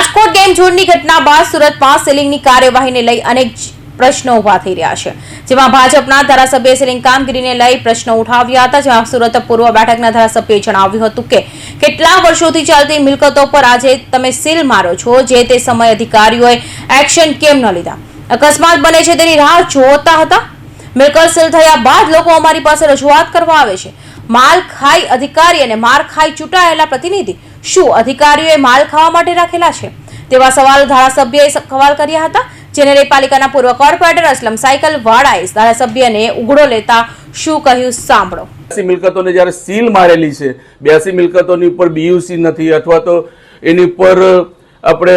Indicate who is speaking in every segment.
Speaker 1: Rajkot game ઝોનની ઘટના બાદ સુરતમાં સીલિંગની કાર્યવાહીને લઈ અનેક પ્રશ્નો ઊભા થઈ રહ્યા છે. જેમાં ભાજપના ધારાસભ્ય સીલિંગ કામગીરીને લઈ પ્રશ્નો ઉઠાવ્યા હતા જેમાં સુરત પૂર્વ બેઠકના ધારાસભ્યએ જણાવ્યું હતું કે, કેટલા વર્ષોથી ચાલતી મિલકતો પર આજે તમે સીલ મારો છો, જે તે સમય અધિકારીઓએ એક્શન કેમ ન લીધા? અકસ્માત બને છે તેની રાહ જોતા હતા? મિલકત સીલ થયા બાદ લોકો અમારી પાસે રજૂઆત કરવા આવે છે. માલ ખાઈ અધિકારી અને માર ખાઈ ચૂંટાયેલા પ્રતિનિધિ શું અધિકારીઓએ માલ ખાવા માટે રાખેલા છે? તેવા સવાલ ધારાસભ્યએ સવાલ કર્યા હતા, જેને લઈ પાલિકાના પૂર્વ કોર્પોરેટર અસલમ સાયકલ વાળાએ ધારાસભ્યને ઉઘડો લેતા શું કહ્યું સાંભળો.
Speaker 2: બ્યાસી મિલકતોને જ્યારે સીલ મારેલી છે, બ્યાસી મિલકતોની ઉપર બીયુસી નથી, અથવા તો એની ઉપર આપણે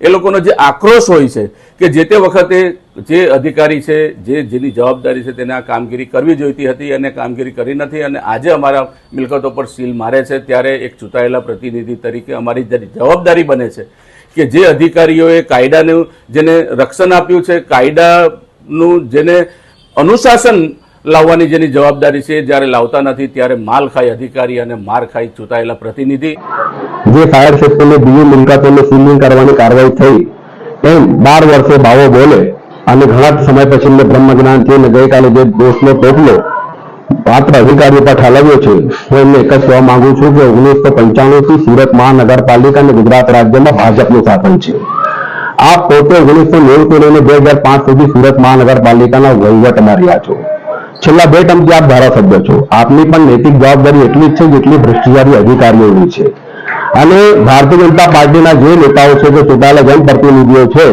Speaker 2: એ લોકોનો જે આક્રોશ હોય છે કે જે તે વખતે જે અધિકારી છે, જે જેની જવાબદારી છે તેને આ કામગીરી કરવી જોઈતી હતી અને કામગીરી કરી નથી અને આજે અમારા મિલકતો પર સીલ મારે છે, ત્યારે એક ચૂંટાયેલા પ્રતિનિધિ તરીકે અમારી જવાબદારી બને છે કે જે અધિકારીઓએ કાયદાનું જેને રક્ષણ આપ્યું છે, કાયદાનું જેને અનુશાસન લાવવાની જેની જવાબદારી છે, જ્યારે લાવતા નથી, ત્યારે માલ ખાઈ અધિકારી અને માર ખાઈ ચૂંટાયેલા પ્રતિનિધિ.
Speaker 3: જે ફાયર સેફ્ટીને બીજી મિલકતોને સીલિંગ કરવાની કાર્યવાહી થઈ, એમ બાર વર્ષે બાવો બોલે, અને ઘણા સમય પછી એમને બ્રહ્મ જ્ઞાન થઈને ગઈકાલે જે દોષનો ટોપલો પાત્ર અધિકારીઓ પર ઠાલવ્યો છે, હું એમને એક જ કહેવા માંગુ છું કે ઓગણીસો પંચાણુંથી સુરત મહાનગરપાલિકા અને ગુજરાત રાજ્યમાં ભાજપનું શાસન છે. આ પોતે ઓગણીસો નેવું થી લઈને બે હજાર પાંચ સુધી સુરત મહાનગરપાલિકાના વહીવટમાં રહ્યા છો. છેલ્લા બે ટર્મથી આપ ધારાસભ્ય છો. આપની પણ નૈતિક જવાબદારી એટલી જ છે જેટલી ભ્રષ્ટાચારી અધિકારીઓની છે. અને ભારતીય જનતા પાર્ટીના જે નેતાઓ છે, જે ચૂંટાયેલા જનપ્રતિનિધિઓ છે,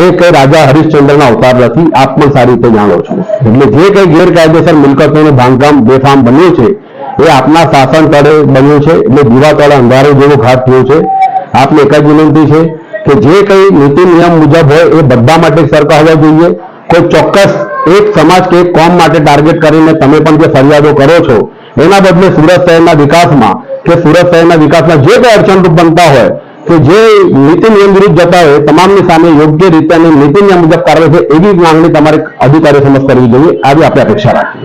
Speaker 3: એ કઈ રાજા હરિશ્ચંદ્રના અવતાર નથી આપ પણ સારી રીતે જાણો છો. એટલે જે કઈ ગેરકાયદેસર મિલકતોનું બાંધકામ બેફામ બન્યું છે, એ આપના શાસન તળે બન્યું છે. એટલે દીવા તળે અંધારો જેવો ઘાટ થયો છે. આપને એક જ વિનંતી છે કે જે કઈ નીતિ નિયમ મુજબ હોય, એ બધા માટે સરકાર હોવા જોઈએ. કોઈ ચોક્કસ એક સમાજ કે એક કોમ માટે ટાર્ગેટ કરીને તમે પણ જે ફરિયાદો કરો છો, એના બદલે સુરત શહેરના વિકાસમાં કે સુરત શહેરના વિકાસમાં જે કોઈ અડચણરૂપ બનતા હોય, કે જે નીતિ નિયમ વિરુદ્ધ જતા હોય તમામની સામે યોગ્ય રીતે અને નીતિ નિયમ મુજબ કાર્યવાહી છે એવી માંગણી તમારે અધિકારીઓ સમક્ષ કરવી જોઈએ. આવી આપણે અપેક્ષા રાખીએ.